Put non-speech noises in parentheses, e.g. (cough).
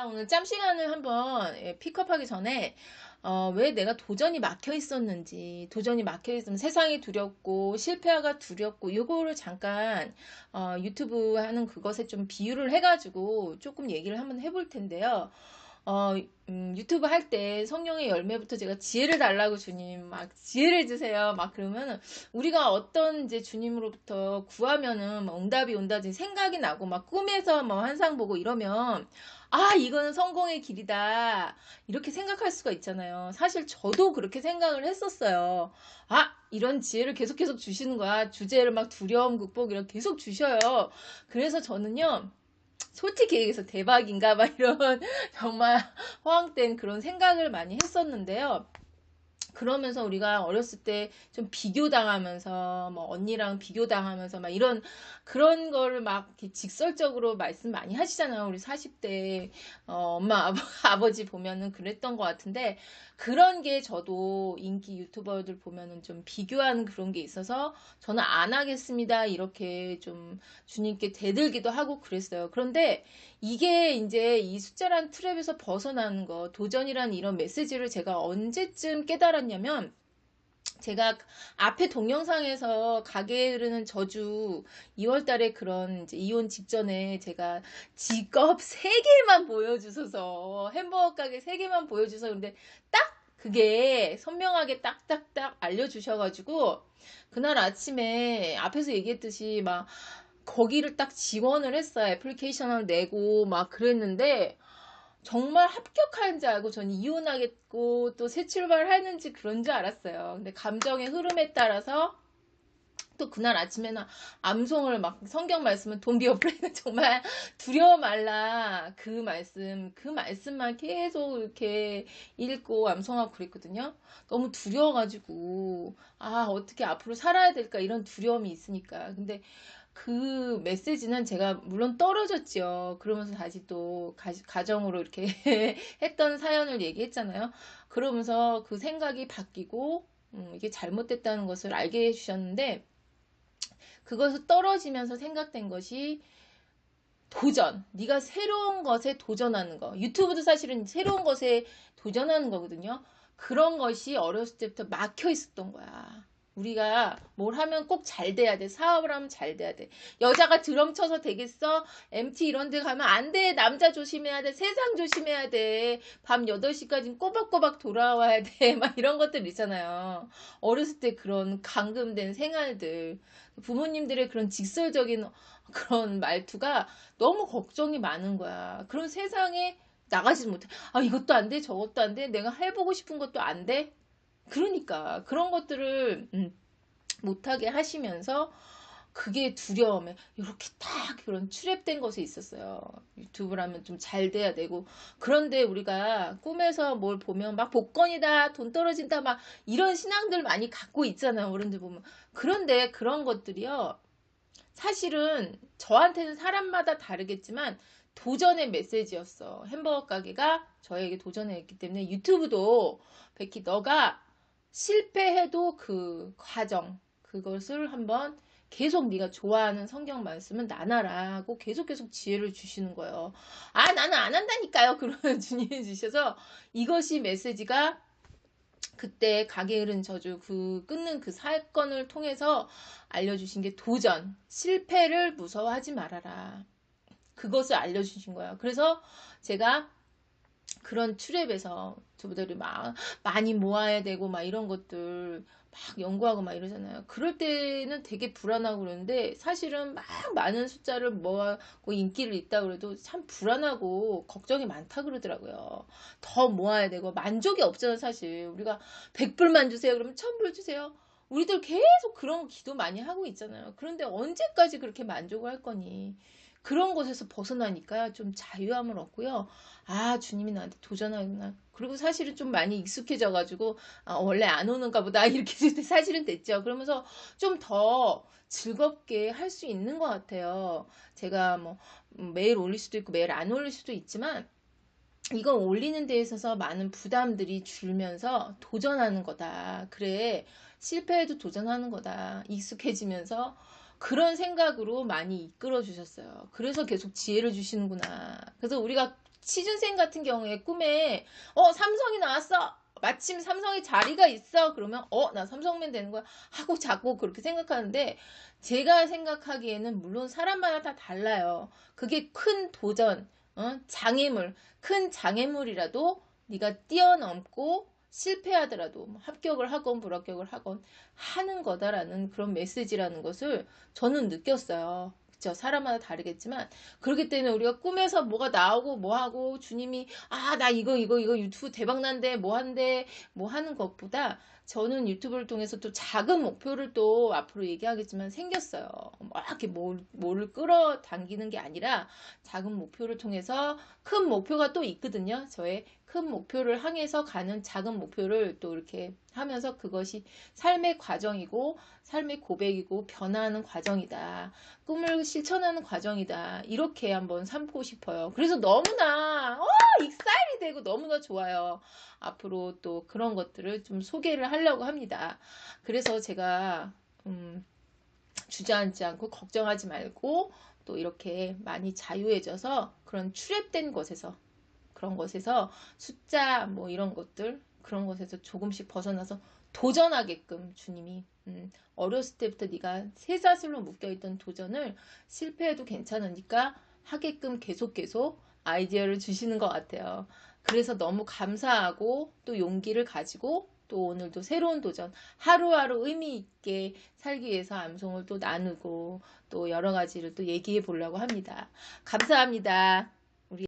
아, 오늘 짬 시간을 한번 예, 픽업하기 전에 어, 왜 내가 도전이 막혀 있었는지, 도전이 막혀 있으면 세상이 두렵고 실패가 두렵고 요거를 잠깐 어, 유튜브 하는 그것에 좀 비유를 해가지고 조금 얘기를 한번 해볼 텐데요. 어, 음, 유튜브 할 때 성령의 열매부터 제가 지혜를 달라고 주님 막 지혜를 주세요. 막 그러면 우리가 어떤 이제 주님으로부터 구하면은 막 응답이 온다든지 생각이 나고 막 꿈에서 뭐 환상 보고 이러면 아 이거는 성공의 길이다. 이렇게 생각할 수가 있잖아요. 사실 저도 그렇게 생각을 했었어요. 아 이런 지혜를 계속 계속 주시는 거야. 주제를 막 두려움 극복 이런 계속 주셔요. 그래서 저는요 솔직히 얘기해서 대박인가 막 이런 (laughs) 정말 (laughs) 허황된 그런 생각을 많이 했었는데요. 그러면서 우리가 어렸을 때 좀 비교당하면서 뭐 언니랑 비교당하면서 막 이런 그런 거를 막 직설적으로 말씀 많이 하시잖아요. 우리 40대 어, 엄마 (laughs) 아버, 아버 지 보면은 그랬던 것 같은데 그런 게 저도 인기 유튜버들 보면은 좀 비교하는 그런 게 있어서 저는 안 하겠습니다. 이렇게 좀 주님께 대들기도 하고 그랬어요. 그런데 이게 이제 이 숫자란 트랩에서 벗어나는 거 도전이란 이런 메시지를 제가 언제쯤 깨달았 냐면 제가 앞에 동영상에서 가게 흐르는 저주 2월 달에 그런 이혼 직전에 제가 직업 3개만 보여주셔서 햄버거 가게 3개만 보여주셔서 근데 딱 그게 선명하게 딱딱딱 알려주셔가지고 그날 아침에 앞에서 얘기했듯이 막 거기를 딱 지원을 했어요. 애플리케이션을 내고 막 그랬는데 정말 줄 알고 전 이혼하겠고 또 새 출발하는지 그런 줄 알았어요. 근데 감정의 흐름에 따라서 또 그날 아침에는 암송을 막 성경 말씀은 돈비 어프레는 (laughs) 정말 두려워 말라 그 말씀 그 말씀만 계속 이렇게 읽고 암송하고 그랬거든요. 너무 두려워가지고 아 어떻게 앞으로 살아야 될까 이런 두려움이 있으니까 근데 그 메시지는 제가 물론 떨어졌죠. 그러면서 다시 또 가, 정으로 이렇게 (laughs) 했던 사연을 얘기했잖아요. 그러면서 그 생각이 바뀌고 음, 이게 잘못됐다는 것을 알게 해주셨는데 그것을 떨어지면서 생각된 것이 도전. 네가 새로운 것에 도전하는 거. 유튜브도 사실은 새로운 것에 도전하는 거거든요. 그런 것이 어렸을 때부터 막혀 있었던 거야. 우리가 뭘 하면 꼭 잘 돼야 돼. 사업을 하면 잘 돼야 돼. 여자가 드럼 쳐서 되겠어? MT 이런 데 가면 안 돼. 남자 조심해야 돼. 세상 조심해야 돼. 밤 8시까지 꼬박꼬박 돌아와야 돼. (laughs) 막 이런 것들 있잖아요. 어렸을 때 그런 감금된 생활들. 부모님들의 그런 직설적인 그런 말투가 너무 걱정이 많은 거야. 그런 세상에 나가지도 못해. 아, 이것도 안 돼. 저것도 안 돼. 내가 해보고 싶은 것도 안 돼. 그러니까 그런 것들을 음, 못하게 하시면서 그게 두려움에 이렇게 딱 그런 출랩된 것에 있었어요. 유튜브를 하면 좀 잘 돼야 되고 그런데 우리가 꿈에서 뭘 보면 막 복권이다 돈 떨어진다 막 이런 신앙들 많이 갖고 있잖아요. 어른들 보면 그런데 그런 것들이요. 사실은 저한테는 사람마다 다르겠지만 도전의 메시지였어. 햄버거 가게가 저에게 도전했기 때문에 유튜브도 백희 너가 실패해도 그 과정 그것을 한번 계속 네가 좋아하는 성경 말씀은 나눠라고 계속 계속 지혜를 주시는 거예요. 아 나는 안 한다니까요. (laughs) 그러면 주님이 주셔서 이것이 메시지가 그때 가게 흐른 저주 그 끊는 그 사건을 통해서 알려주신 게 도전 실패를 무서워하지 말아라. 그것을 알려주신 거예요. 그래서 제가 그런 트랩에서 저분들이 막 많이 모아야 되고 막 이런 것들 막 연구하고 막 이러잖아요. 그럴 때는 되게 불안하고 그러는데 사실은 막 많은 숫자를 모아고 인기를 있다 그래도 참 불안하고 걱정이 많다 그러더라고요. 더 모아야 되고 만족이 없잖아요, 사실. 우리가 100불만 주세요. 그러면 1000불 주세요. 우리들 계속 그런 기도 많이 하고 있잖아요. 그런데 언제까지 그렇게 만족을 할 거니? 그런 곳에서 벗어나니까 좀 자유함을 얻고요. 아, 주님이 나한테 도전하구나. 그리고 사실은 좀 많이 익숙해져가지고, 아, 원래 안 오는가 보다. (laughs) 이렇게 사실은 됐죠. 그러면서 좀 더 즐겁게 할 수 있는 것 같아요. 제가 뭐 매일 올릴 수도 있고 매일 안 올릴 수도 있지만, 이건 올리는 데 있어서 많은 부담들이 줄면서 도전하는 거다. 그래, 실패해도 도전하는 거다. 익숙해지면서 그런 생각으로 많이 이끌어 주셨어요. 그래서 계속 지혜를 주시는구나. 그래서 우리가 취준생 같은 경우에 꿈에 어 삼성이 나왔어 마침 삼성에 자리가 있어 그러면 어 나 삼성맨 되는 거야 하고 자꾸 그렇게 생각하는데 제가 생각하기에는 물론 사람마다 다 달라요 그게 큰 도전 어? 장애물 큰 장애물이라도 네가 뛰어넘고 실패하더라도 뭐 합격을 하건 불합격을 하건 하는 거다라는 그런 메시지라는 것을 저는 느꼈어요. 그쵸? 사람마다 다르겠지만 그렇기 때문에 우리가 꿈에서 뭐가 나오고 뭐 하고 주님이 아 나 이거 이거 이거 유튜브 대박 난대 뭐 한대 뭐 하는 것보다 저는 유튜브를 통해서 또 작은 목표를 또 앞으로 얘기하겠지만 생겼어요. 막 이렇게 뭘, 뭐를 끌어당기는 게 아니라 작은 목표를 통해서 큰 목표가 또 있거든요. 저의 큰 목표를 향해서 가는 작은 목표를 또 이렇게 하면서 그것이 삶의 과정이고 삶의 고백이고 변화하는 과정이다. 꿈을 실천하는 과정이다. 이렇게 한번 삼고 싶어요. 그래서 너무나 어, 익사일 이 되고 너무나 좋아요. 앞으로 또 그런 것들을 좀 소개를 하려고 합니다. 그래서 제가 음, 주저앉지 않고 걱정하지 말고 또 이렇게 많이 자유해져서 그런 출입된 곳에서 그런 것에서 숫자 뭐 이런 것들 그런 것에서 조금씩 벗어나서 도전하게끔 주님이 음, 어렸을 때부터 네가 쇠사슬로 묶여있던 도전을 실패해도 괜찮으니까 하게끔 계속 계속 아이디어를 주시는 것 같아요. 그래서 너무 감사하고 또 용기를 가지고 또 오늘도 새로운 도전 하루하루 의미 있게 살기 위해서 암송을 또 나누고 또 여러 가지를 또 얘기해 보려고 합니다. 감사합니다.